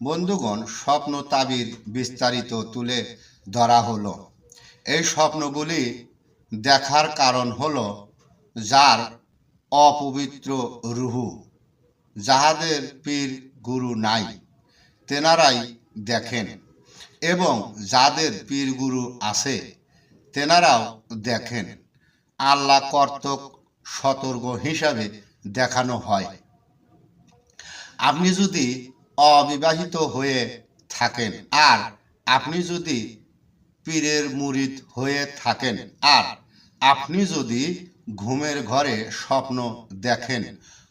বন্ধুগণ, স্বপ্ন তাবির বিস্তারিত তুলে ধরা হলো। এই স্বপ্নগুলি দেখার কারণ হলো যার অপবিত্র রুহু, যাহাদের পীর গুরু নাই, তেনারাই দেখেন এবং যাদের পীর গুরু আছে, তেনারাও দেখেন। আল্লাহ কর্তক সতর্ক হিসাবে দেখানো হয়। আপনি যদি অবিবাহিত হয়ে থাকেন। আর আপনি যদি পীরের মুরিদ হয়ে থাকেন, আর আপনি যদি ঘুমের ঘরে স্বপ্ন দেখেন,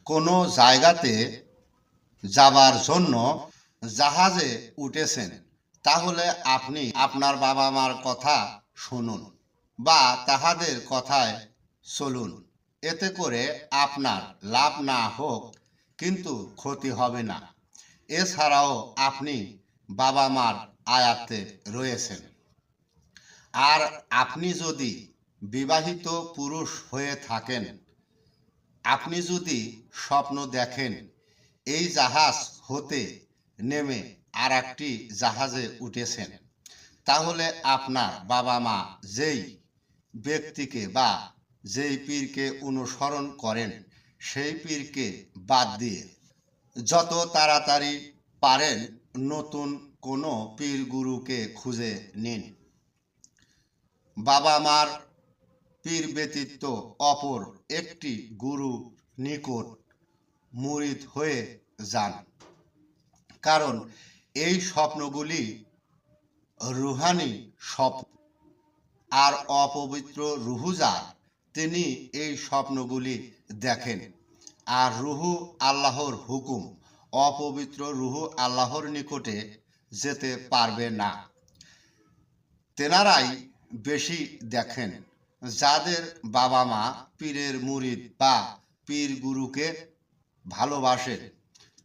কোনো জায়গাতে যাবার জন্য জাহাজে উঠেছেন, তাহলে আপনি আপনার বাবা মার কথা শুনুন বা তাহাদের কথায় চলুন। এতে করে আপনার লাভ না হোক, কিন্তু ক্ষতি হবে না। এছাড়াও আপনি বাবা মার আয়াতে রয়েছেন। আর আপনি যদি বিবাহিত পুরুষ হয়ে থাকেন, আপনি যদি স্বপ্ন দেখেন, এই জাহাজ হতে নেমে আর একটি জাহাজে উঠেছেন, তাহলে আপনার বাবা মা যেই ব্যক্তিকে বা যেই পীরকে অনুসরণ করেন, সেই পীরকে বাদ দিয়ে যত তাড়াতাড়ি পারেন, নতুন কোনো পীর গুরুকে খুঁজে নিন। বাবা মার পীর ব্যতীত অপর একটি গুরু নিকট মুরিদ হয়ে যান। কারণ এই স্বপ্নগুলি রুহানি স্বপ্ন। আর অপবিত্র রুহু যার তিনি এই স্বপ্নগুলি দেখেন। আর রুহু আল্লাহর হুকুম, অপবিত্র রুহু আল্লাহর নিকটে যেতে পারবে না। তেনারাই বেশি দেখেন, যাদের বাবা মা পীরের মুরিদ বা পীর গুরুকে ভালোবাসে,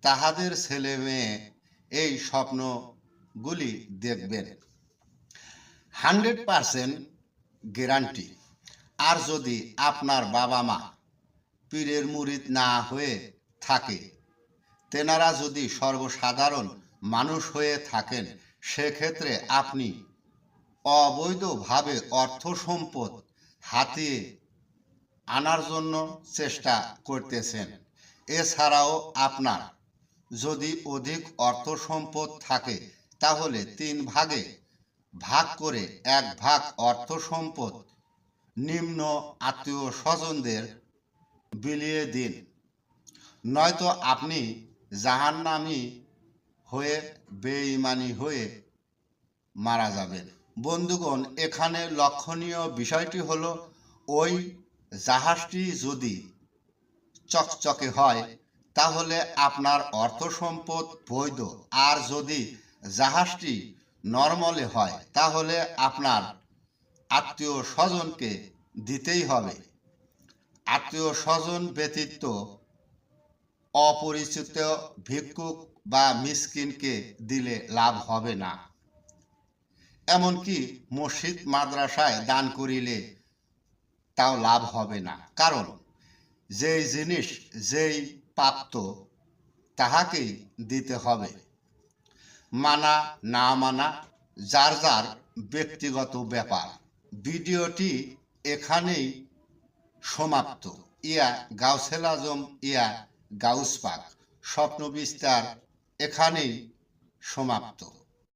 তাহাদের ছেলে মেয়ে এই স্বপ্নগুলি দেখবেন। Hundred percent guarantee. আর যদি আপনার বাবা মা পীরের মুরিদ না হয়ে থাকে। তেনারা যদি সর্বসাধারণ মানুষ হয়ে থাকেন, সেক্ষেত্রে আপনি অবৈধভাবে অর্থ সম্পদ হাতিয়ে আনার জন্য চেষ্টা করতেছেন। এছাড়াও আপনার যদি অধিক অর্থ সম্পদ থাকে, তাহলে তিন ভাগে ভাগ করে এক ভাগ অর্থ সম্পদ নিম্ন আত্মীয় স্বজনদের বিলিয়ে দিন। নয়তো আপনি জাহান্নামি হয়ে বেঈমানি হয়ে মারা যাবেন। বন্ধুগণ, এখানে লক্ষণীয় বিষয়টি হলো, ওই জাহাজটি যদি চকচকে হয়, তাহলে আপনার অর্থ সম্পদ বৈধ। আর যদি জাহাজটি নর্মলে হয়, তাহলে আপনার আত্মীয় স্বজনকে দিতেই হবে। আত্মীয় স্বজন ব্যতীত অপরিচিত ভিক্ষুক বা মিসকিনকে দিলে লাভ হবে না। এমনকি মসজিদ, মাদ্রাসায় দান করিলে তাও লাভ হবে না। কারণ যেই জিনিস, যেই প্রাপ্ত, তাহাকেই দিতে হবে। মানা, না মানা, যার যার ব্যক্তিগত ব্যাপার। ভিডিওটি এখানেই সমাপ্ত। ইয়া গাউসেল আজম ইয়া গাউস পাক। স্বপ্ন বিস্তার এখানেই সমাপ্ত।